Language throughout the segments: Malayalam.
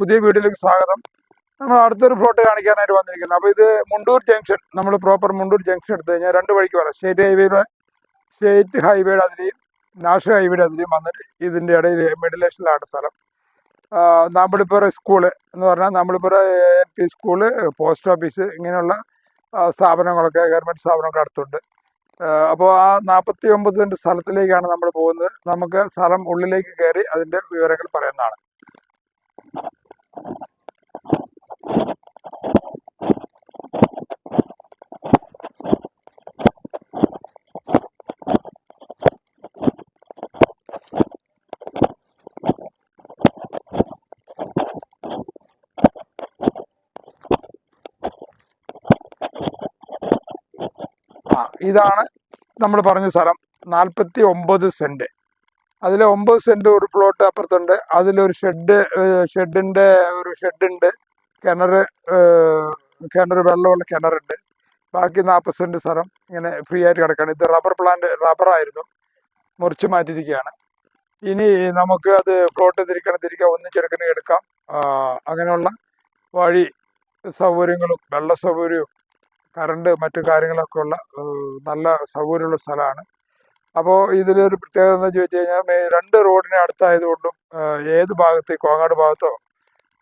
പുതിയ വീട്ടിലേക്ക് സ്വാഗതം. നമ്മൾ അടുത്തൊരു പ്ലോട്ട് കാണിക്കാനായിട്ട് വന്നിരിക്കുന്നത് അപ്പോൾ ഇത് മുണ്ടൂർ ജംഗ്ഷൻ നമ്മൾ പ്രോപ്പർ മുണ്ടൂർ ജംഗ്ഷൻ എടുത്തു കഴിഞ്ഞാൽ രണ്ട് വഴിക്ക് വരാം. സ്റ്റേറ്റ് ഹൈവേയുടെ സ്റ്റേറ്റ് ഹൈവേയുടെ അതിലെയും നാഷണൽ ഹൈവേയുടെ അതിലെയും വന്നിട്ട് ഇതിന്റെ ഇടയിൽ മെഡിലേഷനിലാണ് സ്ഥലം. നാമ്പളിപ്പുറ സ്കൂൾ എന്ന് പറഞ്ഞാൽ നാമ്പളിപ്പുറ L P school post office ഇങ്ങനെയുള്ള സ്ഥാപനങ്ങളൊക്കെ ഗവൺമെന്റ് സ്ഥാപനമൊക്കെ അടുത്തുണ്ട്. അപ്പോൾ ആ നാൽപ്പത്തി ഒമ്പത് സെന്റ് സ്ഥലത്തിലേക്കാണ് നമ്മൾ പോകുന്നത്. നമുക്ക് സ്ഥലം ഉള്ളിലേക്ക് കയറി അതിന്റെ വിവരങ്ങൾ പറയുന്നതാണ്. ഇതാണ് നമ്മൾ പറഞ്ഞ സ്ഥലം. നാൽപ്പത്തി ഒമ്പത് സെന്റ്. അതിൽ ഒമ്പത് സെന്റ് ഒരു പ്ലോട്ട് അപ്പുറത്തുണ്ട്. അതിലൊരു ഷെഡ് ഷെഡിന്റെ ഒരു ഷെഡുണ്ട് കിണർ കിണർ വെള്ളമുള്ള കിണറുണ്ട്. ബാക്കി നാൽപ്പത് സെന്റ് സ്ഥലം ഇങ്ങനെ ഫ്രീ ആയിട്ട് കിടക്കുകയാണ് ഇത് റബ്ബർ പ്ലാന്റ് റബ്ബറായിരുന്നു മുറിച്ച് മാറ്റിയിരിക്കുകയാണ്. ഇനി നമുക്ക് അത് പ്ലോട്ട് തിരിക്കണം തിരിക്കാം ഒന്നിച്ചെടുക്കണേ എടുക്കാം. അങ്ങനെയുള്ള വഴി സൗകര്യങ്ങളും വെള്ള സൗകര്യവും കറണ്ട് മറ്റു കാര്യങ്ങളൊക്കെ ഉള്ള നല്ല സൗകര്യമുള്ള സ്ഥലമാണ്. അപ്പോൾ ഇതിലൊരു പ്രത്യേകത എന്ന് ചോദിച്ചു കഴിഞ്ഞാൽ രണ്ട് റോഡിനെ അടുത്തായതുകൊണ്ടും ഏത് ഭാഗത്ത് കോങ്ങാട് ഭാഗത്തോ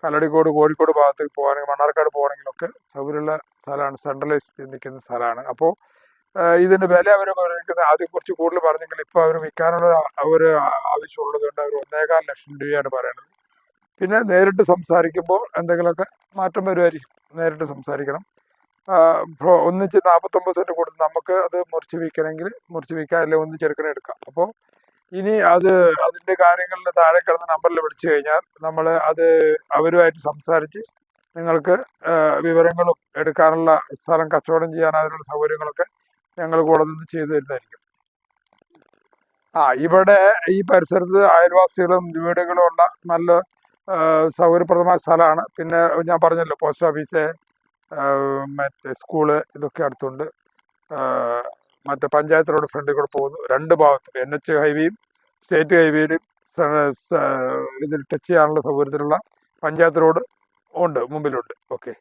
കല്ലടിക്കോട് കോഴിക്കോട് ഭാഗത്തേക്ക് പോകാനെങ്കിൽ മണ്ണാർക്കാട് പോകണമെങ്കിലൊക്കെ സൗകര്യമുള്ള സ്ഥലമാണ് സെൻട്രലൈസ് നിൽക്കുന്ന സ്ഥലമാണ്. അപ്പോൾ ഇതിന്റെ വില അവർ പറഞ്ഞിരിക്കുന്നത് ആദ്യം കുറച്ച് കൂടുതൽ പറഞ്ഞെങ്കിൽ ഇപ്പോൾ അവർ വിൽക്കാനുള്ള ഒരു ആവശ്യമുള്ളത് കൊണ്ട് അവർ ഒന്നേകാൽ ലക്ഷം രൂപയാണ് പറയുന്നത്. പിന്നെ നേരിട്ട് സംസാരിക്കുമ്പോൾ എന്തെങ്കിലുമൊക്കെ മാറ്റം വരുമായിരിക്കും. നേരിട്ട് സംസാരിക്കണം. ഒന്നിച്ച് നാൽപ്പത്തൊമ്പത് സെന്റ് കൊടുത്ത് നമുക്ക് അത് മുറിച്ച് വിൽക്കണമെങ്കിൽ മുറിച്ച് വിൽക്കാം അല്ലെങ്കിൽ ഒന്നിച്ചെടുക്കണേ എടുക്കാം. അപ്പോൾ ഇനി അത് അതിന്റെ കാര്യങ്ങളിൽ താഴെ കിടന്ന നമ്പറിൽ വിളിച്ചു കഴിഞ്ഞാൽ നമ്മൾ അത് അവരുമായിട്ട് സംസാരിച്ച് നിങ്ങൾക്ക് വിവരങ്ങളും എടുക്കാനുള്ള സ്ഥലം കച്ചവടം ചെയ്യാൻ അതിനുള്ള സൗകര്യങ്ങളൊക്കെ ഞങ്ങൾ കൂടെ നിന്ന് ചെയ്തു തരുന്നതായിരിക്കും. ആ ഇവിടെ ഈ പരിസരത്ത് അയൽവാസികളും വീടുകളും ഉള്ള നല്ല സൗകര്യപ്രദമായ സ്ഥലമാണ്. പിന്നെ ഞാൻ പറഞ്ഞല്ലോ പോസ്റ്റ് ഓഫീസ് മറ്റേ സ്കൂൾ ഇതൊക്കെ അടുത്തുണ്ട്. മറ്റേ പഞ്ചായത്ത് റോഡ് ഫ്രണ്ടിൽ കൂടെ പോകുന്നു. രണ്ട് ഭാഗത്ത് എൻ എച്ച് ഹൈവേയും സ്റ്റേറ്റ് ഹൈവേയിലും ഇതിൽ ടച്ച് ചെയ്യാനുള്ള സൗകര്യത്തിലുള്ള പഞ്ചായത്ത് റോഡ് ഉണ്ട് മുമ്പിലുണ്ട്. ഓക്കെ